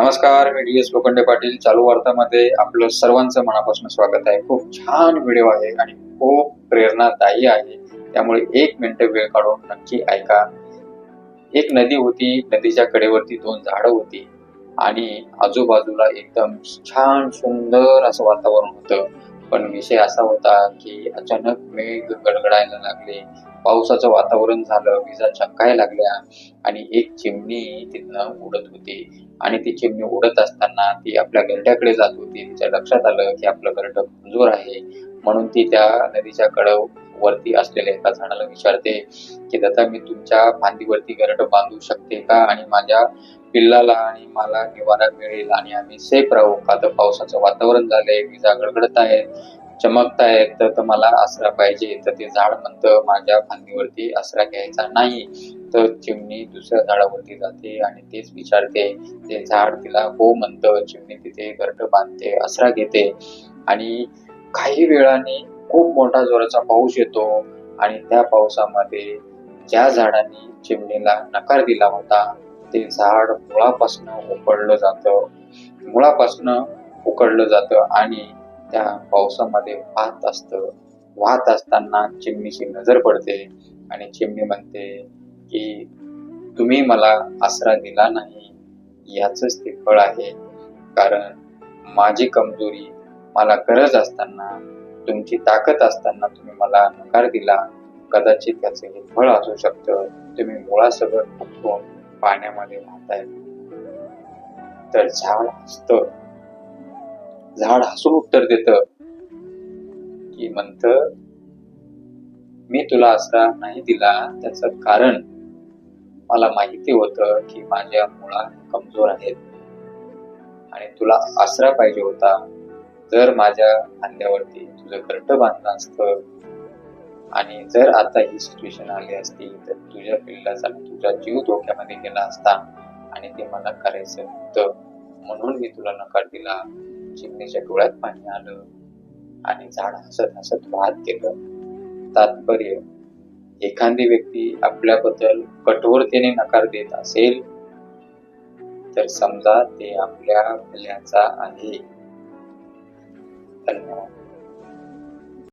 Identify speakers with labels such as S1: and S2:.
S1: नमस्कार मी D S Lokhande Patil. चालू वार्तामध्ये आपलं सर्वांचं मनापासून स्वागत आहे. खूप छान व्हिडिओ आहे आणि खूप प्रेरणादायी आहे. त्यामुळे एक मिनिट वेळ काढून नक्की ऐका. एक नदी होती नदीच्या कडेवरती दोन झाडं होती आणि आजूबाजूला एकदम छान सुंदर असं वातावरण होतं. पण विषय असा होता की अचानक मेघ गडगडायला लागले. पावसाचं वातावरण झालं विजा चमकायला लागल्या आणि एक चिमणी तिथनं उडत होती. आणि ती चिमणी उडत असताना ती आपल्या घरट्याकडे जात होती. तिच्या लक्षात आलं की आपलं गरड कमजोर आहे. म्हणून ती त्या नदीच्या कड वरती असलेल्या एका झाडाला विचारते की दादा मी तुमच्या फांदीवरती गरड बांधू शकते का? आणि माझ्या पिल्लाला आणि मला निवारा मिळेल आणि आम्ही सेफ राहू. का तर पावसाचं वातावरण झालंय विजा गडगडत आहे चमकत आहेत तर तर मला आसरा पाहिजे. तर ते झाड म्हणतं माझ्या फांदीवरती आसरा घ्यायचा नाही. तर चिमणी दुसऱ्या झाडावरती जाते आणि तेच विचारते ते झाड तिला हो म्हणतं चिमणी तिथे घरट बांधते आसरा घेते. आणि काही वेळाने खूप मोठा जोराचा पाऊस येतो आणि त्या पावसामध्ये ज्या झाडांनी चिमणीला नकार दिला होता ते झाड मुळापासनं उकडलं जातं. मुळापासनं उकडलं जातं आणि त्या पावसामध्ये वाहत असतं. वाहत असताना चिमणीची नजर पडते आणि चिमणी म्हणते की तुम्ही मला आसरा दिला नाही. याच ते फळ आहे. कारण माझी कमजोरी मला गरज असताना तुमची ताकद असताना तुम्ही मला नकार दिला. कदाचित त्याचं हे फळ असू शकतं. तुम्ही मुळासकट उठून पाण्यामध्ये वाहताय तर झाड हसत. झाड हसून उत्तर देत की म्हणत मी तुला आसरा नाही दिला त्याच कारण मला माहिती होत की माझ्या मुळा कमजोर आहेत. आणि तुला आसरा पाहिजे होता. जर माझ्या खांद्यावरती तुझं घरट बांधलं असतं आणि जर आता ही सिच्युएशन आली असती तर तुझ्या पिल्लाचा तुझा जीव धोक्यामध्ये गेला असता आणि ते मला करायचं होतं. म्हणून मी तुला नकार दिला. चिमणीच्या डोळ्यात पाणी आलं आणि झाड हसत हसत वाहत गेलं. तात्पर्य एखादी व्यक्ती आपल्याबद्दल कठोरतेने नकार देत असेल तर समजा ते आपल्या भल्याचा आहे. धन्यवाद.